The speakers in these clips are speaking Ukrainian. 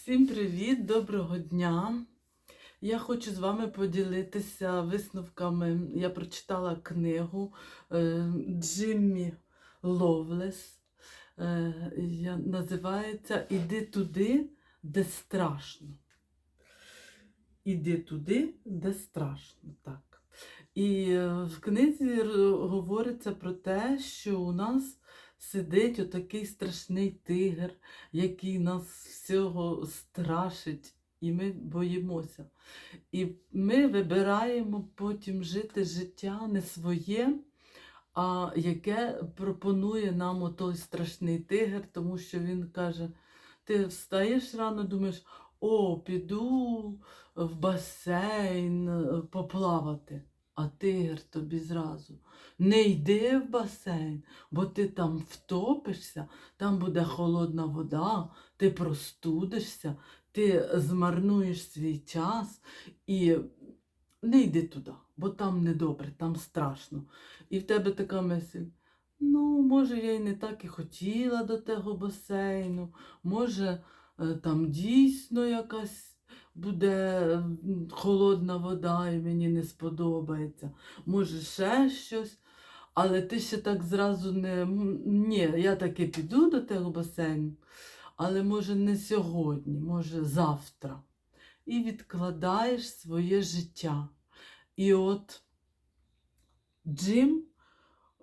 Всім привіт, доброго дня. Я хочу з вами поділитися висновками. Я прочитала книгу е, Джиммі Ловлес. Е, називається Іди туди, де страшно. Іди туди, де страшно. Так. І е, в книзі говориться про те, що у нас сидить отакий страшний тигр, який нас всього страшить, і ми боїмося. І ми вибираємо потім жити життя не своє, а яке пропонує нам той страшний тигр, тому що він каже: ти встаєш рано, думаєш, о, піду в басейн е, поплавати. А тигр тобі зразу не йди в басейн, бо ти там втопишся, там буде холодна вода, ти простудишся, ти змарнуєш свій час і не йди туди, бо там недобре, там страшно. І в тебе така мисль. Ну, може, я й не так і хотіла до того басейну, може, е, там дійсно якась буде холодна вода і мені не сподобається, може, ще щось. Але ти ще так зразу не. Ні, я таки піду до того басейну, але може не сьогодні, може завтра. І відкладаєш своє життя. І от Джим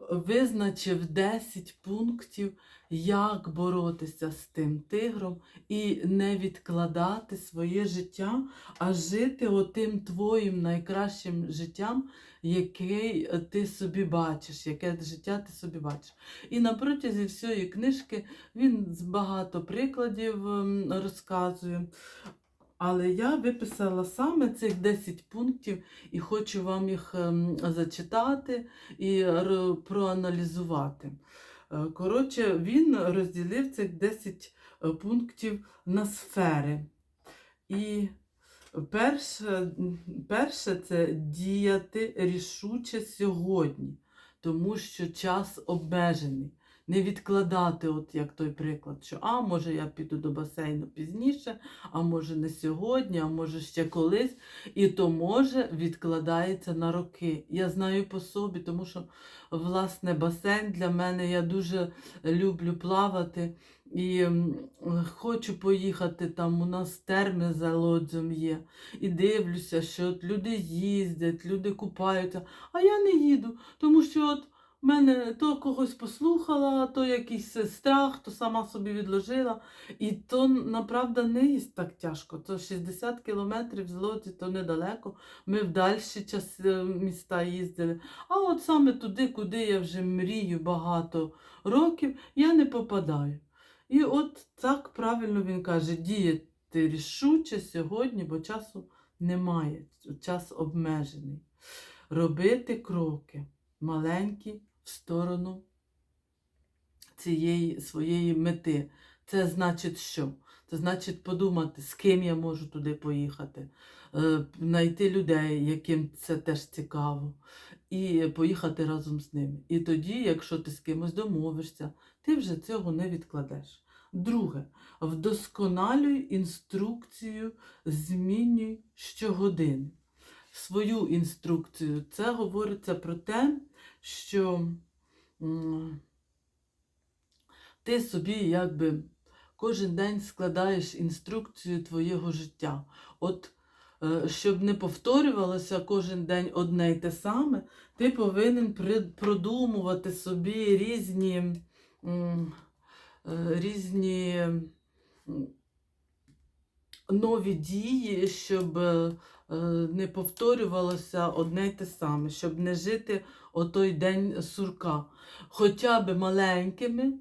визначив 10 пунктів, як боротися з тим тигром і не відкладати своє життя, а жити отим твоїм найкращим життям, який ти собі бачиш, яке життя ти собі бачиш. І на протязі всієї книжки він багато прикладів ем, розказує. Але я виписала саме цих 10 пунктів і хочу вам їх ем, зачитати і проаналізувати. Е, Коротше, він розділив цих 10 е, пунктів на сфери. І перше, перше це діяти рішуче сьогодні, тому що час обмежений. Не відкладати, от як той приклад, що а може я піду до басейну пізніше, а може не сьогодні, а може ще колись. І то може відкладається на роки. Я знаю по собі, тому що власне басейн для мене я дуже люблю плавати і хочу поїхати там. У нас терми за лодзем є. І дивлюся, що от люди їздять, люди купаються, а я не їду, тому що от. В мене то когось послухала, то якийсь страх, то сама собі відложила. І то направда не є так тяжко. То 60 кілометрів з Лодзі, то недалеко. Ми в дальші час е, міста їздили. А от саме туди, куди я вже мрію багато років, я не попадаю. І от так правильно він каже: діяти рішуче сьогодні, бо часу немає, час обмежений. Робити кроки маленькі в сторону цієї своєї мети. Це значить що? Це значить подумати, з ким я можу туди поїхати, е, знайти людей, яким це теж цікаво, і поїхати разом з ними. І тоді, якщо ти з кимось домовишся, ти вже цього не відкладеш. Друге, вдосконалюй інструкцію, змінюй щогодини. Свою інструкцію. Це говориться про те, що ти собі якби кожен день складаєш інструкцію твоєго життя. От е, щоб не повторювалося кожен день одне й те саме, ти повинен продумувати собі різні, е, різні нові дії, щоб е, не повторювалося одне й те саме, щоб не жити отой день сурка. Хоча б маленькими е,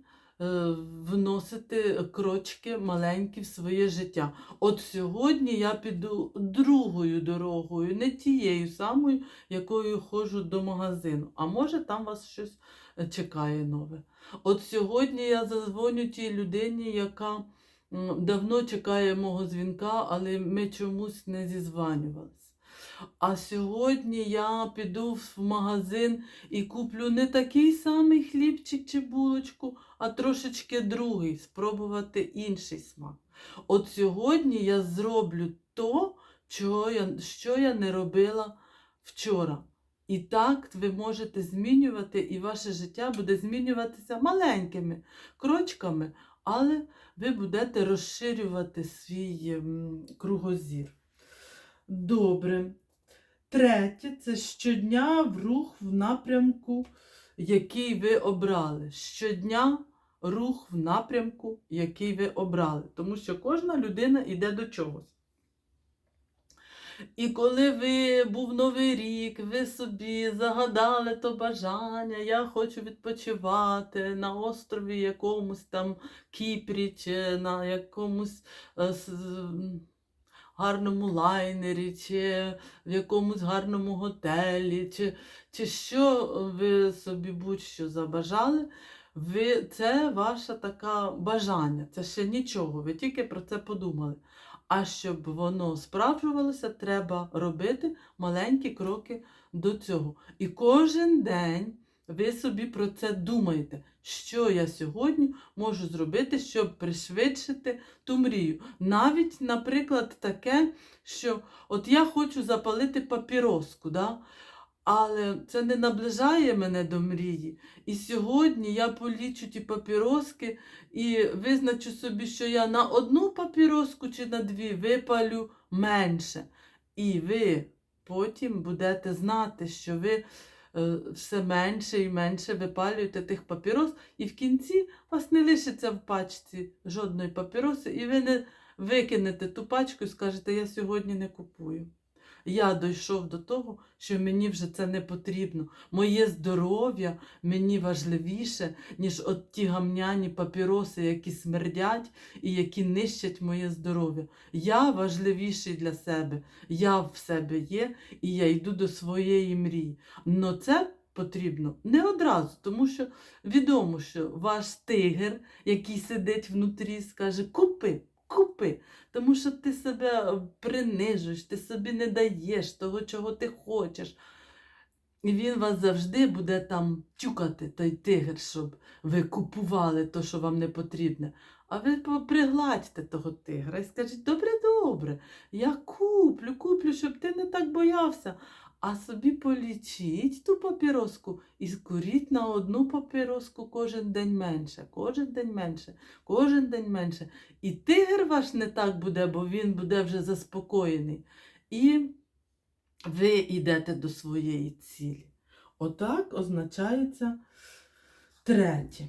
вносити крочки маленькі в своє життя. От сьогодні я піду другою дорогою, не тією самою, якою ходжу до магазину. А може там вас щось е, чекає нове. От сьогодні я зазвоню тій людині, яка давно чекає мого дзвінка, але ми чомусь не зізванювалися. А сьогодні я піду в магазин і куплю не такий самий хлібчик чи булочку, а трошечки другий, спробувати інший смак. От сьогодні я зроблю то, чого я, що я не робила вчора. І так ви можете змінювати, і ваше життя буде змінюватися маленькими крочками, але ви будете розширювати свій ем, кругозір. Добре. Третє це щодня в рух в напрямку, який ви обрали. Щодня рух в напрямку, який ви обрали. Тому що кожна людина йде до чогось. І коли ви був Новий рік, ви собі загадали то бажання, я хочу відпочивати на острові якомусь там Кіпрі чи на якомусь е, гарному лайнері, чи в якомусь гарному готелі, чи, чи що ви собі будь-що забажали, ви, це ваше таке бажання, це ще нічого, ви тільки про це подумали. А щоб воно справджувалося, треба робити маленькі кроки до цього. І кожен день ви собі про це думаєте, що я сьогодні можу зробити, щоб пришвидшити ту мрію. Навіть, наприклад, таке, що от я хочу запалити папіроску, да? Але це не наближає мене до мрії. І сьогодні я полічу ті папіроски і визначу собі, що я на одну папіроску чи на дві випалю менше. І ви потім будете знати, що ви е, все менше і менше випалюєте тих папірос, і в кінці у вас не лишиться в пачці жодної папіроси, і ви не викинете ту пачку і скажете, я сьогодні не купую. Я дійшов до того, що мені вже це не потрібно. Моє здоров'я мені важливіше, ніж от ті гамняні папіроси, які смердять і які нищать моє здоров'я. Я важливіший для себе. Я в себе є, і я йду до своєї мрії. Но це потрібно не одразу, тому що відомо, що ваш тигр, який сидить внутрі, скаже: Купи, купи. Тому що ти себе е, принижуєш, ти собі не даєш того, чого ти хочеш. І він вас завжди буде там тюкати, той тигр, щоб ви купували то, що вам не потрібне. А ви пригладьте того тигра і скажіть, добре, добре, я куплю, куплю, щоб ти не так боявся. А собі полічіть ту папіроску і скуріть на одну папіроску кожен день менше, кожен день менше, кожен день менше. І тигр ваш не так буде, бо він буде вже заспокоєний. І ви йдете до своєї цілі. Отак означається третє.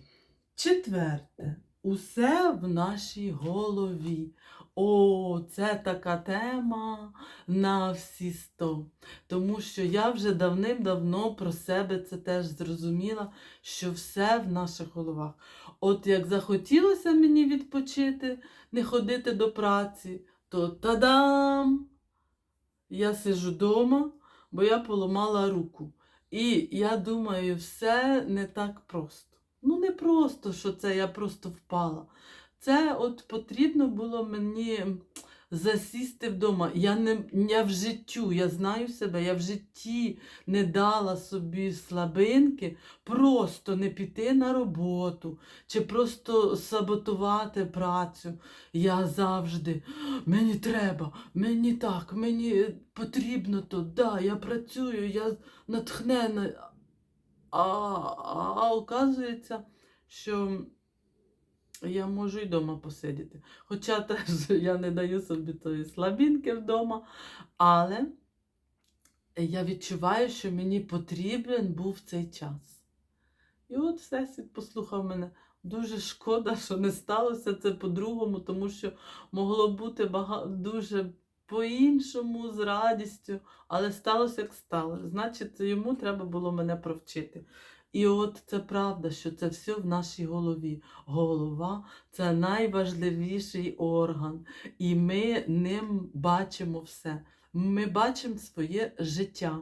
Четверте. Усе в нашій голові. О, це така тема на всі сто. Тому що я вже давним-давно про себе це теж зрозуміла, що все в наших головах. От як захотілося мені відпочити, не ходити до праці, то та-дам! Я сижу вдома, бо я поламала руку. І я думаю, все не так просто. Ну, не просто, що це я просто впала. Це от потрібно було мені засісти вдома. Я не я в життю, я знаю себе, я в житті не дала собі слабинки просто не піти на роботу чи просто саботувати працю. Я завжди мені треба, мені так, мені потрібно то, да, я працюю, я натхнена. А, а, а оказується, що я можу і вдома посидіти. Хоча теж я не даю собі тої слабінки вдома, але я відчуваю, що мені потрібен був цей час. І от Всесвіт послухав мене. Дуже шкода, що не сталося це по-другому, тому що могло бути бага... дуже по-іншому, з радістю, але сталося, як сталося. Значить, йому треба було мене провчити. І от це правда, що це все в нашій голові. Голова це найважливіший орган, і ми ним бачимо все. Ми бачимо своє життя.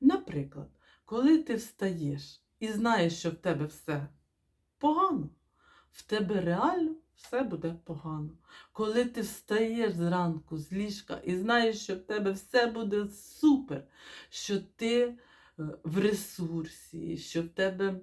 Наприклад, коли ти встаєш і знаєш, що в тебе все погано, в тебе реально все буде погано. Коли ти встаєш зранку з ліжка і знаєш, що в тебе все буде супер, що ти в ресурсі, що в тебе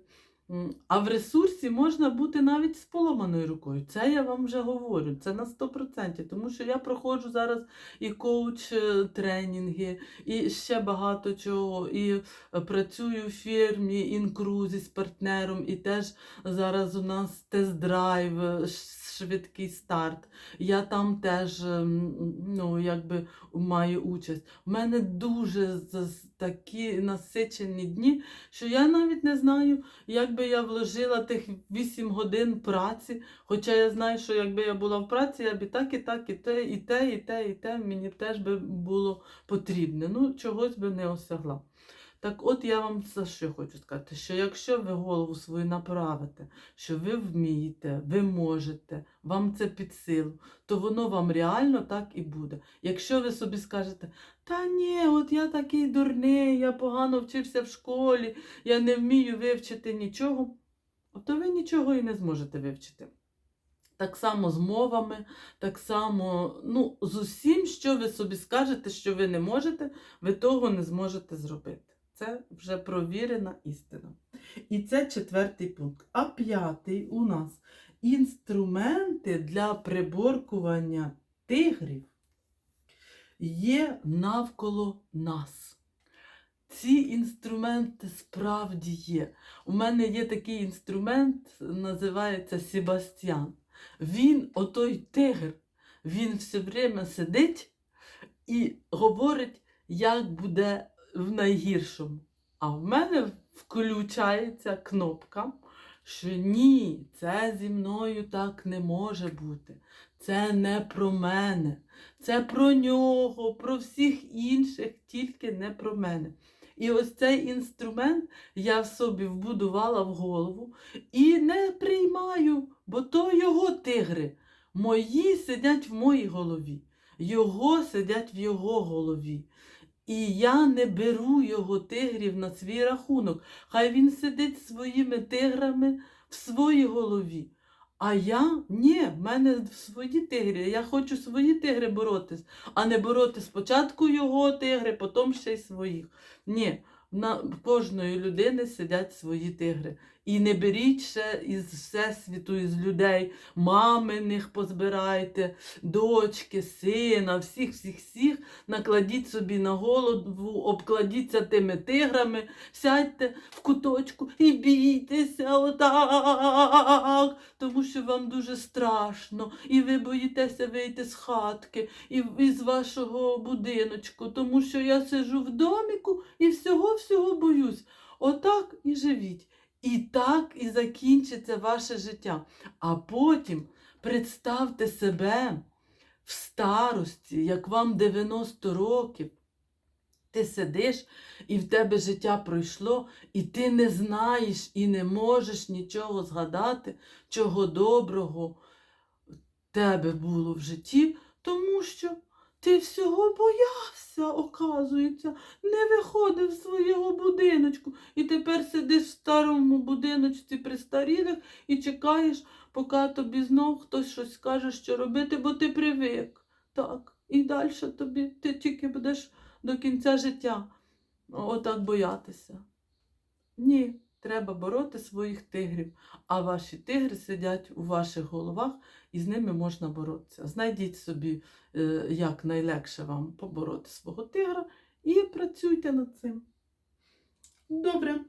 А в ресурсі можна бути навіть з поламаною рукою. Це я вам вже говорю, це на 100%. Тому що я проходжу зараз і коуч-тренінги, і ще багато чого. І е, працюю в фірмі інкрузі з партнером, і теж зараз у нас тест-драйв, е, швидкий старт. Я там теж ем, ну, якби, маю участь. У мене дуже такі насичені дні, що я навіть не знаю, як би я вложила тих 8 годин праці. Хоча я знаю, що якби я була в праці, я б і так, і так, і те, і те, і те, і те, мені теж би було потрібне. Ну, чогось би не осягла. Так от я вам за що хочу сказати, що якщо ви голову свою направите, що ви вмієте, ви можете, вам це під силу, то воно вам реально так і буде. Якщо ви собі скажете, та ні, от я такий дурний, я погано вчився в школі, я не вмію вивчити нічого, то ви нічого і не зможете вивчити. Так само з мовами, так само ну, з усім, що ви собі скажете, що ви не можете, ви того не зможете зробити. Це вже провірена істина. І це четвертий пункт. А п'ятий у нас інструменти для приборкування тигрів є навколо нас. Ці інструменти справді є. У мене є такий інструмент, називається Себастьян. Він, отой тигр, він все время сидить і говорить, як буде в найгіршому. А в мене включається кнопка, що ні, це зі мною так не може бути. Це не про мене. Це про нього, про всіх інших, тільки не про мене. І ось цей інструмент я в собі вбудувала в голову і не приймаю, бо то його тигри. Мої сидять в моїй голові, його сидять в його голові. І я не беру його тигрів на свій рахунок. Хай він сидить своїми тиграми в своїй голові. А я ні, в мене свої тигри. Я хочу свої тигри боротись, а не бороти спочатку його тигри, потім ще й своїх. Ні, на кожної людини сидять свої тигри. І не беріть ще із всесвіту, із людей, маминих позбирайте, дочки, сина, всіх, всіх, всіх, накладіть собі на голову, обкладіться тими тиграми, сядьте в куточку і бійтеся отак, тому що вам дуже страшно, і ви боїтеся вийти з хатки, і із вашого будиночку, тому що я сижу в доміку і всього-всього боюсь. Отак і живіть. І так і закінчиться ваше життя. А потім представте себе в старості, як вам 90 років. Ти сидиш, і в тебе життя пройшло, і ти не знаєш і не можеш нічого згадати, чого доброго в тебе було в житті, тому що ти всього боявся, оказується, не виходив з свого будиночку. І тепер сидиш в старому будиночці престарілих і чекаєш, поки тобі знов хтось щось скаже, що робити, бо ти привик. Так, і далі тобі ти тільки будеш до кінця життя отак боятися. Ні, треба бороти своїх тигрів, а ваші тигри сидять у ваших головах і з ними можна боротися. Знайдіть собі, е, як найлегше вам побороти свого тигра і працюйте над цим. Добре.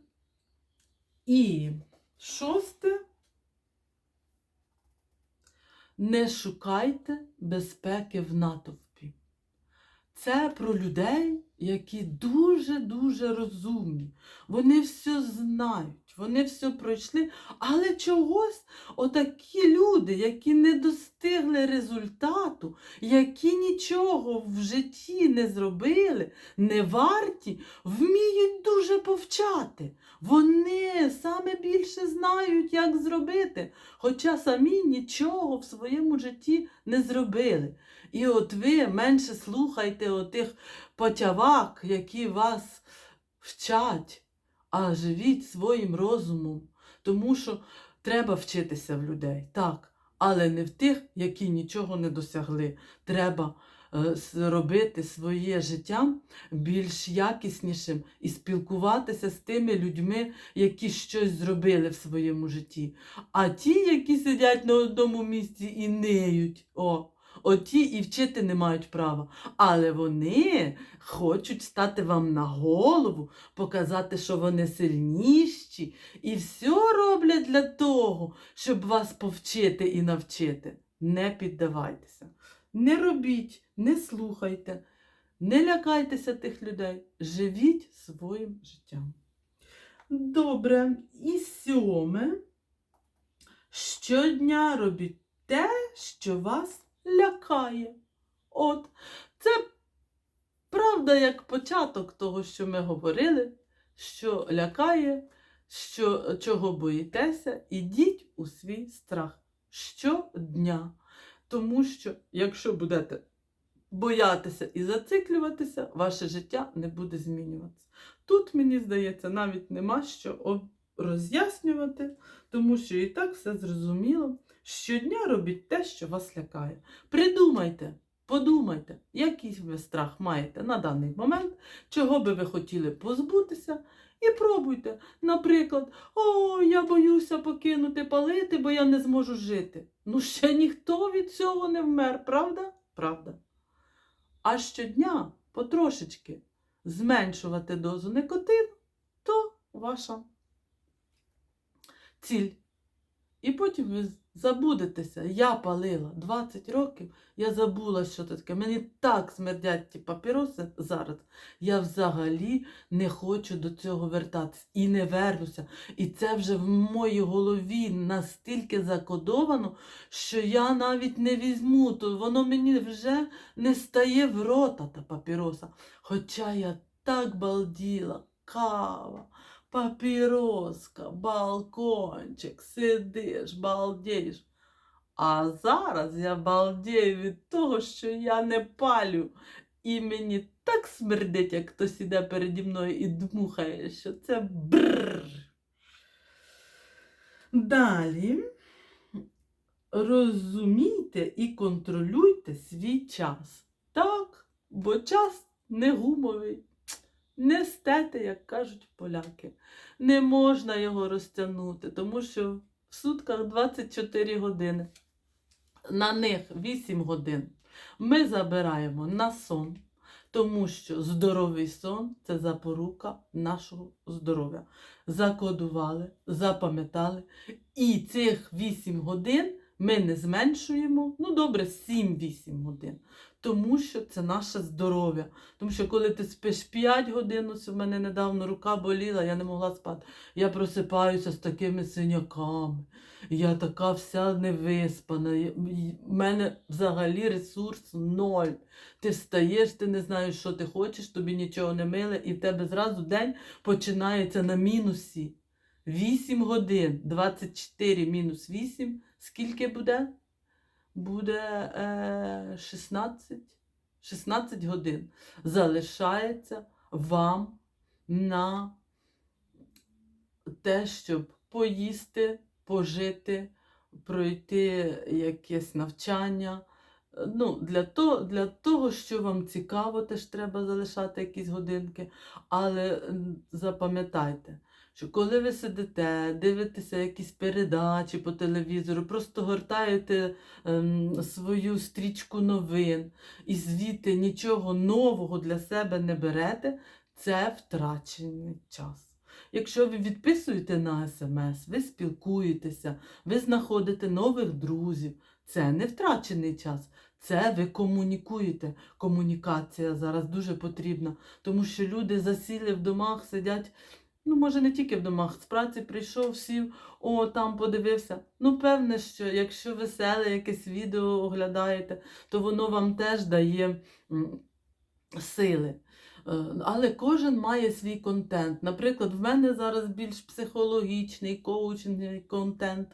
І шосте. Не шукайте безпеки в натовпі. Це про людей, які дуже-дуже розумні. Вони все знають, вони все пройшли, але чогось отакі люди, які не достигли результату, які нічого в житті не зробили, не варті, вміють дуже повчати. Вони саме більше знають, як зробити, хоча самі нічого в своєму житті не зробили. І от ви менше слухайте отих потявак, які вас вчать, а живіть своїм розумом, тому що треба вчитися в людей, так, але не в тих, які нічого не досягли. Треба е, робити своє життя більш якіснішим і спілкуватися з тими людьми, які щось зробили в своєму житті. А ті, які сидять на одному місці і ниють, о, оті і вчити не мають права. Але вони хочуть стати вам на голову, показати, що вони сильніші, і все роблять для того, щоб вас повчити і навчити. Не піддавайтеся. Не робіть, не слухайте, не лякайтеся тих людей. Живіть своїм життям. Добре, і сьоме. Щодня робіть те, що вас лякає. От, це правда як початок того, що ми говорили, що лякає, що, чого боїтеся, ідіть у свій страх щодня. Тому що, якщо будете боятися і зациклюватися, ваше життя не буде змінюватися. Тут, мені здається, навіть нема що роз'яснювати, тому що і так все зрозуміло. Щодня робіть те, що вас лякає. Придумайте, подумайте, який ви страх маєте на даний момент, чого би ви хотіли позбутися, і пробуйте. Наприклад, о, я боюся покинути палити, бо я не зможу жити. Ну, ще ніхто від цього не вмер, правда? Правда. А щодня потрошечки зменшувати дозу никотину, то ваша ціль. І потім ви забудетеся. Я палила 20 років, я забула, що це таке. Мені так смердять ті папіроси зараз. Я взагалі не хочу до цього вертатись і не вернуся. І це вже в моїй голові настільки закодовано, що я навіть не візьму, то воно мені вже не стає в рота та папіроса. Хоча я так балділа, кава, папіроска, балкончик, сидиш, балдієш. А зараз я балдію від того, що я не палю. І мені так смердить, як хтось іде переді мною і дмухає, що це бррр. Далі розумійте і контролюйте свій час. Так, бо час не гумовий. Не стете, як кажуть поляки. Не можна його розтягнути, тому що в сутках 24 години. На них 8 годин ми забираємо на сон, тому що здоровий сон це запорука нашого здоров'я. Закодували, запам'ятали. І цих 8 годин ми не зменшуємо, ну добре, 7-8 годин. Тому що це наше здоров'я. Тому що коли ти спиш 5 годин, ось у мене недавно рука боліла, я не могла спати. Я просипаюся з такими синяками. Я така вся невиспана. У мене взагалі ресурс ноль. Ти встаєш, ти не знаєш, що ти хочеш, тобі нічого не миле, і в тебе зразу день починається на мінусі. 8 годин, 24 мінус 8. Скільки буде? Буде е, 16, 16 годин. Залишається вам на те, щоб поїсти, пожити, пройти якесь навчання. Ну, для, того, для того, що вам цікаво, теж треба залишати якісь годинки. Але запам'ятайте, що коли ви сидите, дивитеся якісь передачі по телевізору, просто гортаєте ем, свою стрічку новин і звідти нічого нового для себе не берете, це втрачений час. Якщо ви відписуєте на смс, ви спілкуєтеся, ви знаходите нових друзів, це не втрачений час. Це ви комунікуєте. Комунікація зараз дуже потрібна, тому що люди засіли в домах, сидять, ну, може, не тільки в домах, з праці прийшов, сів, о, там подивився. Ну, певне, що якщо веселе якесь відео оглядаєте, то воно вам теж дає сили. Е, Але кожен має свій контент. Наприклад, в мене зараз більш психологічний, коучний контент.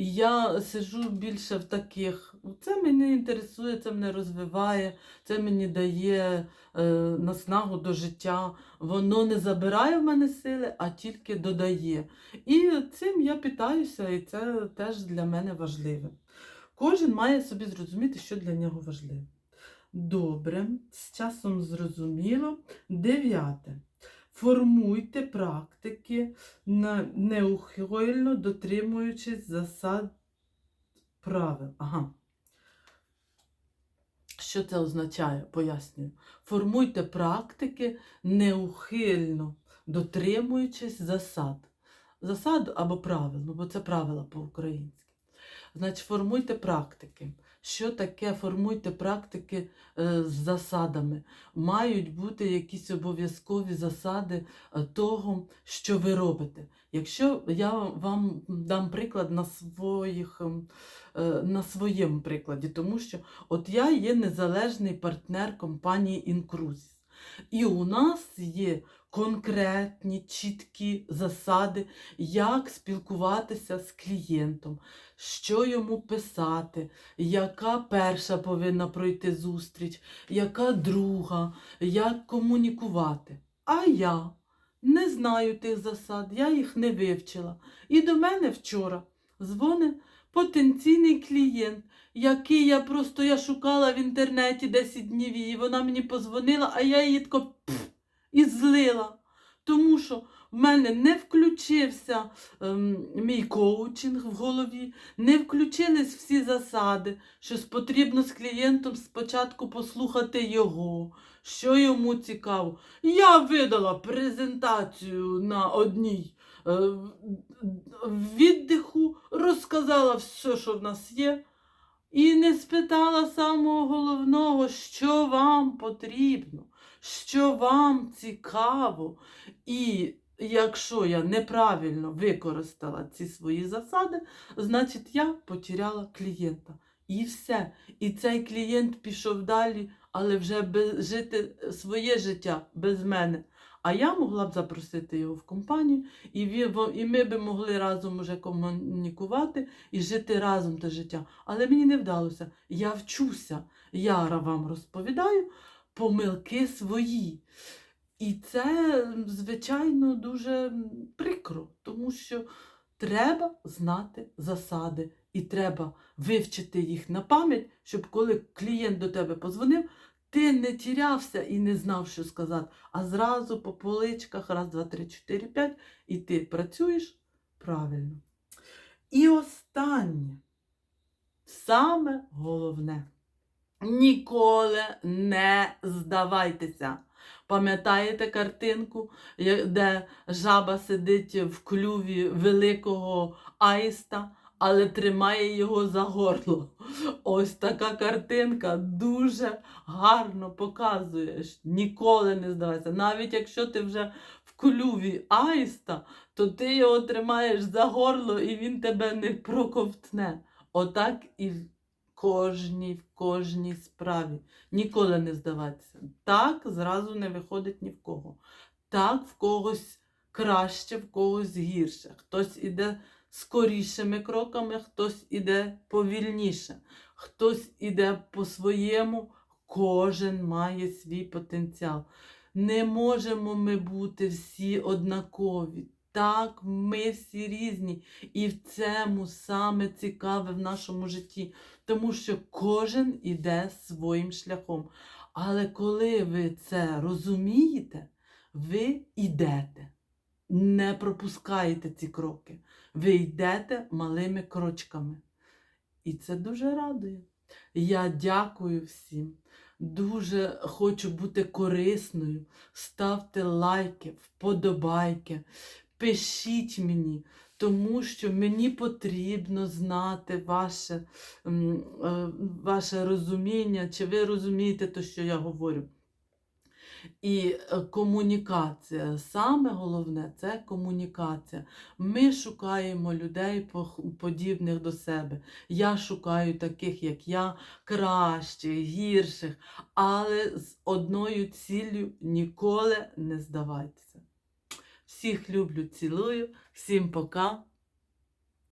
Я сиджу більше в таких. Це мене інтересує, це мене розвиває, це мені дає е, наснагу до життя. Воно не забирає в мене сили, а тільки додає. І цим я питаюся, і це теж для мене важливе. Кожен має собі зрозуміти, що для нього важливе. Добре, з часом зрозуміло. Дев'яте. Формуйте практики, неухильно дотримуючись засад правил. Ага. Що це означає? Пояснюю. Формуйте практики неухильно дотримуючись засад. Засад або правил, ну бо це правила по-українськи. Значить, формуйте практики. Що таке формуйте практики е, з засадами? Мають бути якісь обов'язкові засади е, того, що ви робите. Якщо я вам дам приклад на, своїх, ем, е, на своєму прикладі, тому що от я є незалежний партнер компанії Incrusis. І у нас є конкретні, чіткі засади, як спілкуватися з клієнтом, що йому писати, яка перша повинна пройти зустріч, яка друга, як комунікувати. А я не знаю тих засад, я їх не вивчила. І до мене вчора дзвонить потенційний клієнт, який я просто я шукала в інтернеті 10 днів її. Вона мені позвонила, а я її тако і злила. Тому що в мене не включився ем, мій коучинг в голові, не включились всі засади, що потрібно з клієнтом спочатку послухати його, що йому цікаво. Я видала презентацію на одній е, віддиху, розказала все, що в нас є, і не спитала самого головного, що вам потрібно, що вам цікаво. І якщо я неправильно використала ці свої засади, значить я потеряла клієнта. І все. І цей клієнт пішов далі, але вже без, жити своє життя без мене. А я могла б запросити його в компанію, і, і ми б могли разом уже комунікувати і жити разом те життя. Але мені не вдалося. Я вчуся. Я вам розповідаю помилки свої. І це, звичайно, дуже прикро, тому що треба знати засади і треба вивчити їх на пам'ять, щоб коли клієнт до тебе позвонив, ти не тірявся і не знав, що сказати, а зразу по поличках раз, два, три, чотири, п'ять, і ти працюєш правильно. І останнє, саме головне. Ніколи не здавайтеся. Пам'ятаєте картинку, де жаба сидить в клюві великого аїста, але тримає його за горло. Ось така картинка дуже гарно показує. Ніколи не здавайся. Навіть якщо ти вже в клюві аїста, то ти його тримаєш за горло і він тебе не проковтне. Отак і кожній, в кожній справі. Ніколи не здаватися. Так зразу не виходить ні в кого. Так в когось краще, в когось гірше. Хтось іде скорішими кроками, хтось іде повільніше, хтось іде по-своєму, кожен має свій потенціал. Не можемо ми бути всі однакові. Так, ми всі різні. І в цьому саме цікаве в нашому житті, тому що кожен іде своїм шляхом. Але коли ви це розумієте, ви йдете, не пропускаєте ці кроки. Ви йдете малими крочками. І це дуже радує. Я дякую всім. Дуже хочу бути корисною. Ставте лайки, вподобайки, пишіть мені, тому що мені потрібно знати ваше, е, ваше розуміння, чи ви розумієте те, що я говорю. І е, комунікація. Саме головне це комунікація. Ми шукаємо людей подібних до себе. Я шукаю таких, як я, кращих, гірших, але з одною ціллю ніколи не здавайтеся. Всіх люблю, цілую, всім пока.